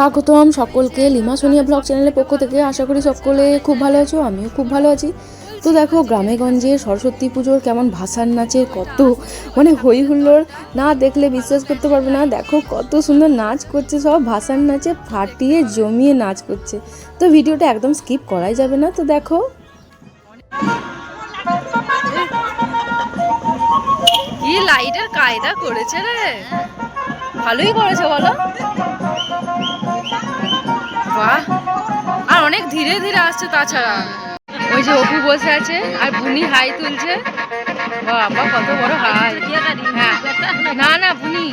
স্বাগতম সকলকে lima Sonia blog চ্যানেলের পক্ষ থেকে। আশা করি সকলে খুব ভালো আছো, আমিও খুব ভালো আছি। তো দেখো গ্রামে গঞ্জে সরস্বতী পুজোর কেমন ভাসান নাচের কত মানে হই হুল্লোড়, না দেখলে বিশ্বাস করতে পারবে না। দেখো, কত সুন্দর নাচ করছে সব, ভাসান নাচে ফাটিয়ে জমিয়ে নাচ করছে। তো ভিডিওটা একদম স্কিপ করাই যাবে না, তো দেখো। লাইটের কায়দা করেছে রে? ভালোই করেছে বলো। আর অনেক ধীরে ধীরে আসছে তাছাড়া। ওই যে অপু বসে আছে, আর বুনি হাই তুলছে। বাবা, কত বড় হাই। হ্যাঁ। না না, বুনি।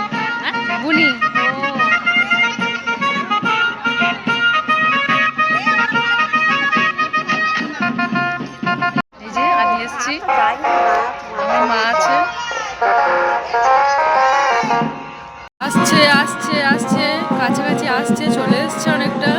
বুনি। আসছে আসছে আসছে। কাছাকাছি আসছে, চলে এসছে অনেকটা।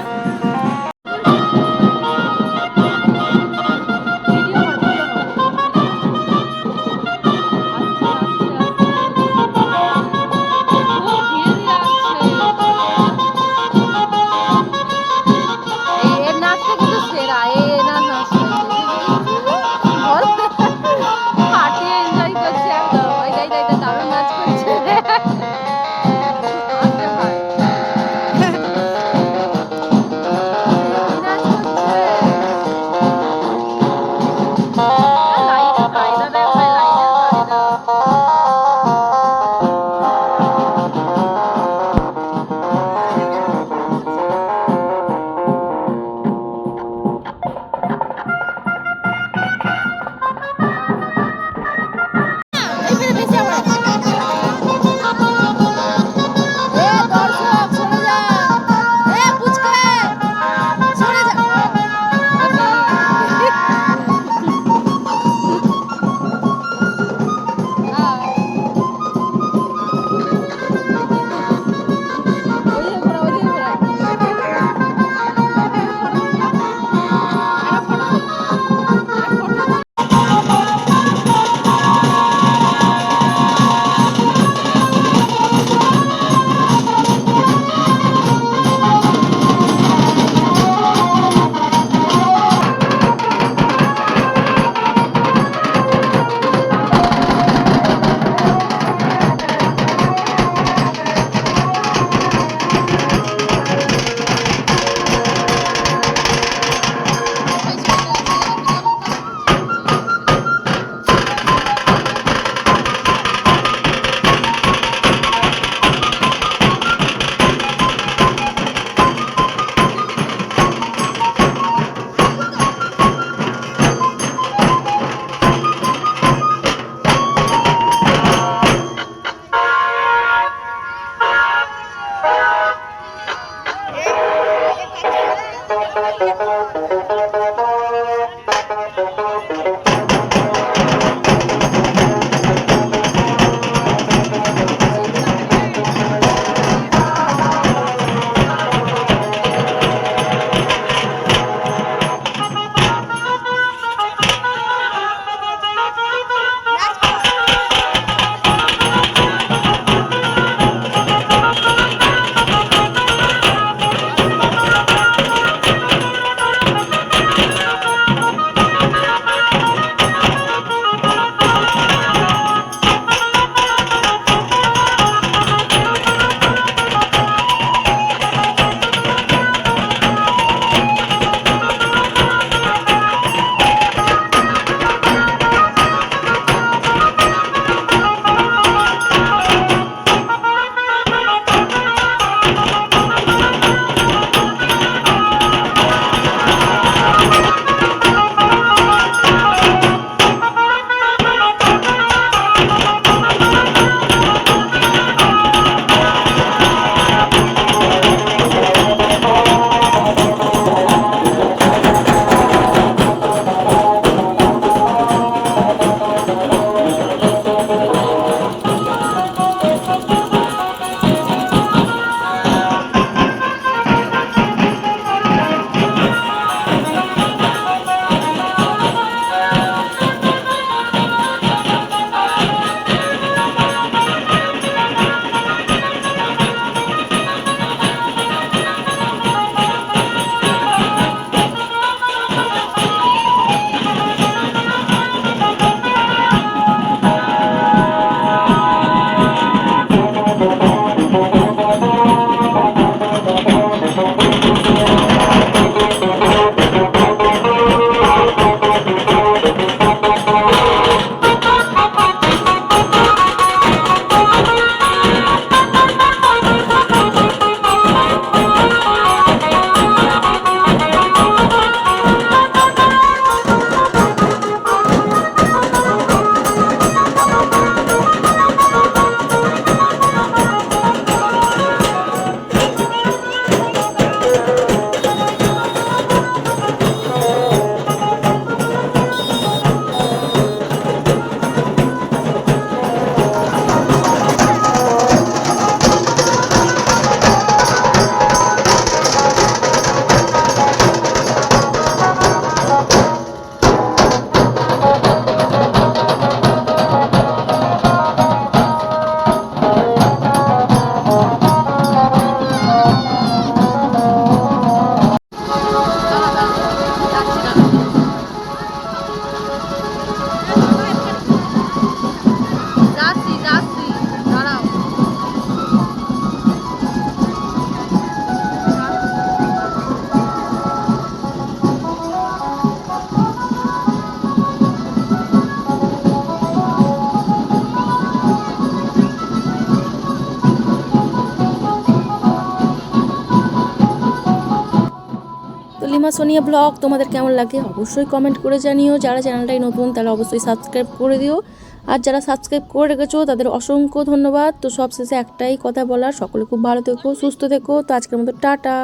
লিমা সোনিয়া ব্লগ তোমাদের কেমন লাগে অবশ্যই কমেন্ট করে জানিও। যারা চ্যানেলটাই নতুন, তারা অবশ্যই সাবস্ক্রাইব করে দিও। আর যারা সাবস্ক্রাইব করে রেখেছো, তাদের অসংখ্য ধন্যবাদ। তো সবশেষে একটাই কথা বলার, সকলে খুব ভালো থেকো, সুস্থ থেকো। তো আজকের মতো টাটা।